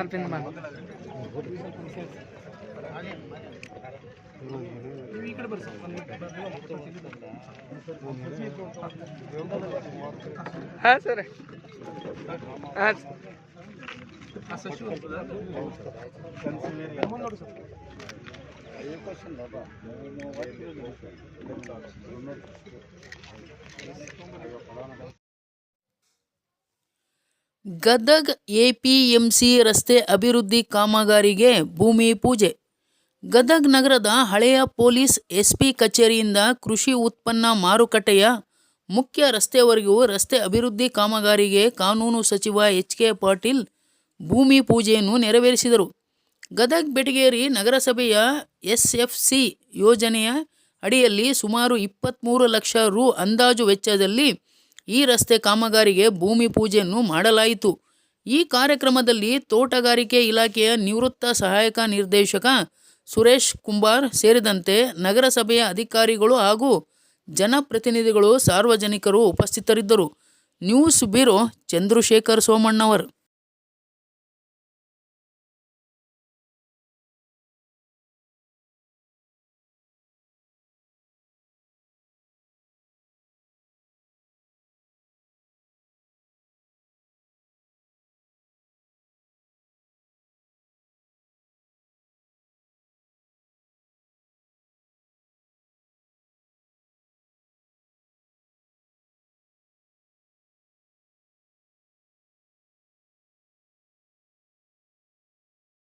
ಸ್ವಲ್ಪ ಹಿಂದೆ ಬಾ. ಹಾಂ ಸರ್ ಗದಗ್ ಎಪಿಎಂಸಿ ರಸ್ತೆ ಅಭಿವೃದ್ಧಿ ಕಾಮಗಾರಿಗೆ ಭೂಮಿ ಪೂಜೆ. ಗದಗ್ ನಗರದ ಹಳೆಯ ಪೊಲೀಸ್ ಎಸ್ಪಿ ಕಚೇರಿಯಿಂದ ಕೃಷಿ ಉತ್ಪನ್ನ ಮಾರುಕಟ್ಟೆಯ ಮುಖ್ಯ ರಸ್ತೆವರೆಗೂ ರಸ್ತೆ ಅಭಿವೃದ್ಧಿ ಕಾಮಗಾರಿಗೆ ಕಾನೂನು ಸಚಿವ ಎಚ್ ಕೆ ಪಾಟೀಲ್ ಭೂಮಿ ಪೂಜೆಯನ್ನು ನೆರವೇರಿಸಿದರು. ಗದಗ್ ಬೆಟಗೇರಿ ನಗರಸಭೆಯ ಎಸ್ಎಫ್ಸಿ ಯೋಜನೆಯ ಅಡಿಯಲ್ಲಿ ಸುಮಾರು ಇಪ್ಪತ್ತ್ಮೂರು ಲಕ್ಷ ರು ಅಂದಾಜು ವೆಚ್ಚದಲ್ಲಿ ಈ ರಸ್ತೆ ಕಾಮಗಾರಿಗೆ ಭೂಮಿ ಪೂಜೆಯನ್ನು ಮಾಡಲಾಯಿತು. ಈ ಕಾರ್ಯಕ್ರಮದಲ್ಲಿ ತೋಟಗಾರಿಕೆ ಇಲಾಖೆಯ ನಿವೃತ್ತ ಸಹಾಯಕ ನಿರ್ದೇಶಕ ಸುರೇಶ್ ಕುಂಬಾರ್ ಸೇರಿದಂತೆ ನಗರಸಭೆಯ ಅಧಿಕಾರಿಗಳು ಹಾಗೂ ಜನಪ್ರತಿನಿಧಿಗಳು ಸಾರ್ವಜನಿಕರು ಉಪಸ್ಥಿತರಿದ್ದರು. News bureau Chandrashekhar Somannavar